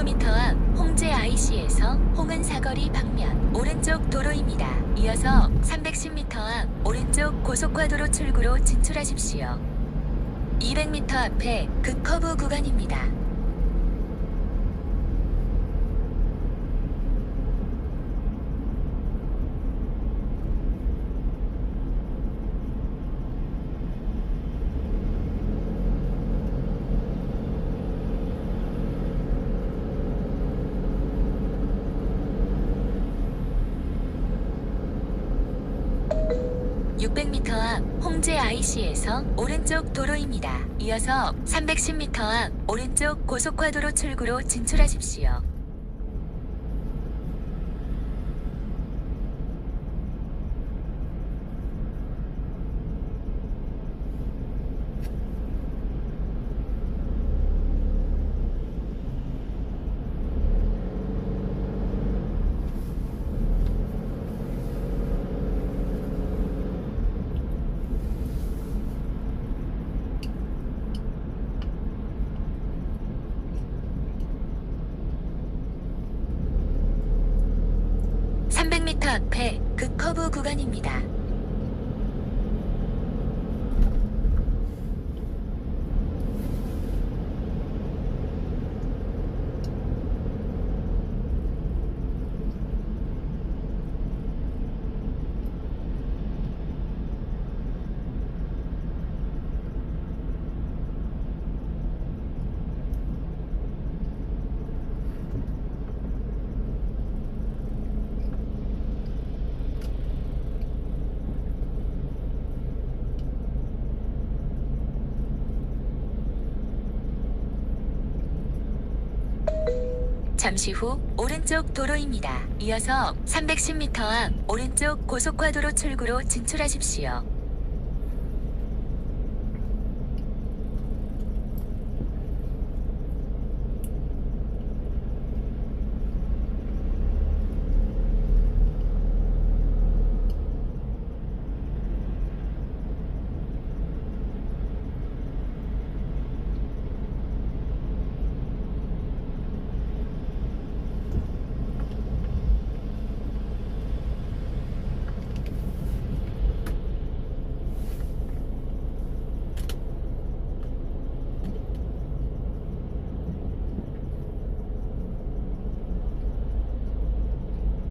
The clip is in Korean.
5km 앞 홍제 IC에서 홍은 사거리 방면 오른쪽 도로입니다. 이어서 310m 앞 오른쪽 고속과도로 출구로 진출하십시오. 200m 앞에 극커브 구간입니다. (600m) 앞 홍제 IC에서 오른쪽 도로입니다. 이어서 (310m) 앞 오른쪽 고속화도로 출구로 진출하십시오. (300m) 앞에 극커브 구간입니다. 잠시 후 오른쪽 도로입니다. 이어서 310m 앞 오른쪽 고속화도로 출구로 진출하십시오.